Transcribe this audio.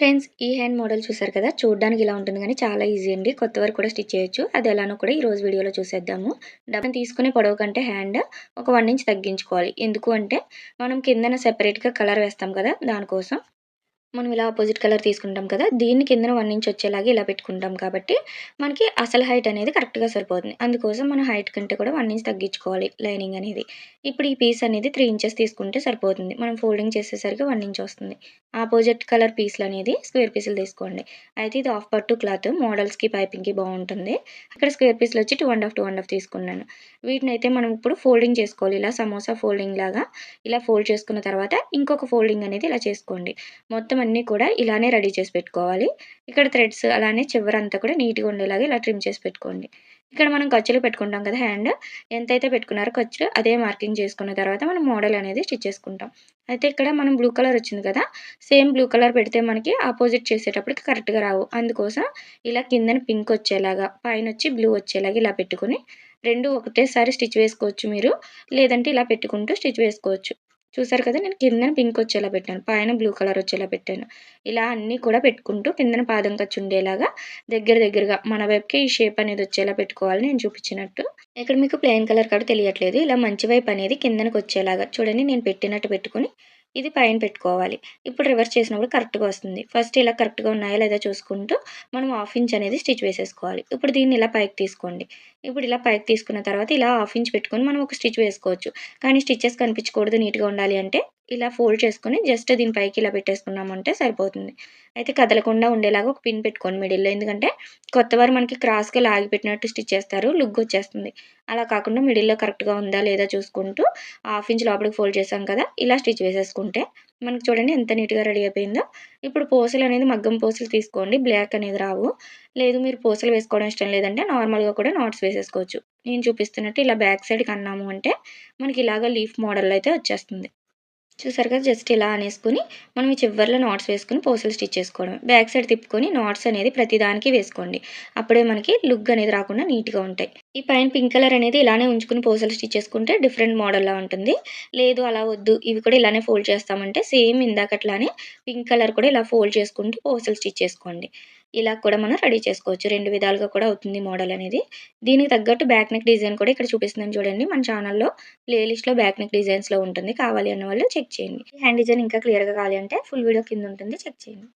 Friends ఈ hand model చూసారు కదా? చూడడానికి ఇలా ఉంటుంది కానీ చాలా ఈజీ అండి. కొత్త వరకు కూడా స్టిచ్ చేయొచ్చు. అది ఎలానో కూడా ఈ రోజు వీడియోలో చూసేద్దాము. డబ్బును తీసుకునే పొడవు కంటే హ్యాండ్ ఒక వన్ ఇంచ్ తగ్గించుకోవాలి. ఎందుకు అంటే మనం కిందన సెపరేట్గా కలర్ వేస్తాం కదా దానికోసం. మనం ఇలా ఆపోజిట్ కలర్ తీసుకుంటాం కదా దీన్ని కిందన వన్ ఇంచ్ వచ్చేలాగా ఇలా పెట్టుకుంటాం కాబట్టి మనకి అసలు హైట్ అనేది కరెక్ట్గా సరిపోతుంది. అందుకోసం మనం హైట్ కంటే కూడా వన్ ఇంచ్ తగ్గించుకోవాలి లైనింగ్ అనేది. ఇప్పుడు ఈ పీస్ అనేది త్రీ ఇంచెస్ తీసుకుంటే సరిపోతుంది. మనం ఫోల్డింగ్ చేసేసరికి వన్ ఇంచ్ వస్తుంది. ఆపోజిట్ కలర్ పీస్లు అనేది స్క్వేర్ పీసులు తీసుకోండి. అయితే ఇది ఆఫ్ పట్టు క్లాత్ మోడల్స్కి పైపింగ్కి బాగుంటుంది. ఇక్కడ స్క్వేర్ పీసులు వచ్చి two and half two and half తీసుకున్నాను. వీటిని అయితే మనం ఇప్పుడు ఫోల్డింగ్ చేసుకోవాలి. ఇలా సమోసా ఫోల్డింగ్ లాగా ఇలా ఫోల్డ్ చేసుకున్న తర్వాత ఇంకొక ఫోల్డింగ్ అనేది ఇలా చేసుకోండి. మొత్తం అన్నీ కూడా ఇలానే రెడీ చేసి పెట్టుకోవాలి. ఇక్కడ థ్రెడ్స్ అలానే చివరంతా కూడా నీట్గా ఉండేలాగా ఇలా ట్రిమ్ చేసి పెట్టుకోండి. ఇక్కడ మనం ఖర్చులు పెట్టుకుంటాం కదా హ్యాండ్. ఎంతైతే పెట్టుకున్నారో ఖర్చులు అదే మార్కింగ్ చేసుకున్న తర్వాత మనం మోడల్ అనేది స్టిచ్ చేసుకుంటాం. అయితే ఇక్కడ మనం బ్లూ కలర్ వచ్చింది కదా సేమ్ బ్లూ కలర్ పెడితే మనకి ఆపోజిట్ చేసేటప్పటికి కరెక్ట్గా రావు. అందుకోసం ఇలా కిందన పింక్ వచ్చేలాగా పైన వచ్చి బ్లూ వచ్చేలాగా ఇలా పెట్టుకుని రెండు ఒకటేసారి స్టిచ్ వేసుకోవచ్చు మీరు. లేదంటే ఇలా పెట్టుకుంటూ స్టిచ్ వేసుకోవచ్చు. చూసారు కదా నేను కిందన పింక్ వచ్చేలా పెట్టాను పైన బ్లూ కలర్ వచ్చేలా పెట్టాను. ఇలా అన్నీ కూడా పెట్టుకుంటూ కిందన పాదం ఖర్చు ఉండేలాగా దగ్గర దగ్గరగా మన వైపుకి ఈ షేప్ అనేది వచ్చేలా పెట్టుకోవాలి నేను చూపించినట్టు. ఇక్కడ మీకు ప్లెయిన్ కలర్ కూడా తెలియట్లేదు ఇలా మంచి వైపు అనేది కిందనకు వచ్చేలాగా చూడండి నేను పెట్టినట్టు పెట్టుకుని ఇది పైన పెట్టుకోవాలి. ఇప్పుడు రివర్స్ చేసినప్పుడు కరెక్ట్గా వస్తుంది. ఫస్ట్ ఇలా కరెక్ట్గా ఉన్నాయా లేదా చూసుకుంటూ మనం హాఫ్ ఇంచ్ అనేది స్టిచ్ వేసేసుకోవాలి. ఇప్పుడు దీన్ని ఇలా పైకి తీసుకోండి. ఇప్పుడు ఇలా పైకి తీసుకున్న తర్వాత ఇలా హాఫ్ ఇంచ్ పెట్టుకొని మనం ఒక స్టిచ్ వేసుకోవచ్చు. కానీ స్టిచ్చెస్ కనిపించకూడదు నీట్గా ఉండాలి అంటే ఇలా ఫోల్డ్ చేసుకొని జస్ట్ దీని పైకి ఇలా పెట్టేసుకున్నామంటే సరిపోతుంది. అయితే కదలకుండా ఉండేలాగా ఒక పిన్ పెట్టుకోండి మిడిల్లో ఎందుకంటే కొత్త వారు మనకి క్రాస్గా లాగి పెట్టినట్టు స్టిచ్ చేస్తారు లుక్ వచ్చేస్తుంది. అలా కాకుండా మిడిల్లో కరెక్ట్గా ఉందా లేదా చూసుకుంటూ హాఫ్ ఇంచ్ లోపలికి ఫోల్డ్ చేసాం కదా ఇలా స్టిచ్ వేసేసుకుంటే మనకి చూడండి ఎంత నీట్గా రెడీ అయిపోయిందో. ఇప్పుడు పూసలు అనేది మగ్గం పూసలు తీసుకోండి బ్లాక్ అనేది రావు. లేదు మీరు పూసలు వేసుకోవడం ఇష్టం లేదంటే నార్మల్గా కూడా నాట్స్ వేసేసుకోవచ్చు. నేను చూపిస్తున్నట్టు ఇలా బ్యాక్ సైడ్కి అన్నాము అంటే మనకి ఇలాగ లీఫ్ మోడల్ అయితే వచ్చేస్తుంది. చూసారు కదా జస్ట్ ఇలా అనేసుకుని మనం ఈ చివరిలో నాట్స్ వేసుకుని పోసలు స్టిచ్ చేసుకోవడం. బ్యాక్ సైడ్ తిప్పుకొని నాట్స్ అనేది ప్రతిదానికి వేసుకోండి. అప్పుడే మనకి లుక్ అనేది రాకుండా నీట్గా ఉంటాయి. ఈ పైన పింక్ కలర్ అనేది ఇలానే ఉంచుకుని పోసలు స్టిచ్ చేసుకుంటే డిఫరెంట్ మోడల్లా ఉంటుంది. లేదు అలా వద్దు. ఇవి కూడా ఇలానే ఫోల్డ్ చేస్తామంటే సేమ్ ఇందాకట్లానే పింక్ కలర్ కూడా ఇలా ఫోల్డ్ చేసుకుంటూ పోసలు స్టిచ్ చేసుకోండి. ఇలా కూడా మనం రెడీ చేసుకోవచ్చు. రెండు విధాలుగా కూడా అవుతుంది మోడల్ అనేది. దీనికి తగ్గట్టు బ్యాక్ నెక్ డిజైన్ కూడా ఇక్కడ చూపిస్తున్నాను చూడండి. మన ఛానల్లో ప్లేలిస్ట్లో బ్యాక్ నెక్ డిజైన్స్లో ఉంటుంది. కావాలి అన్న వాళ్ళు చెక్ చేయండి. హ్యాండ్ డిజైన్ ఇంకా క్లియర్గా కావాలి అంటే ఫుల్ వీడియో కింద ఉంటుంది. చెక్ చేయండి.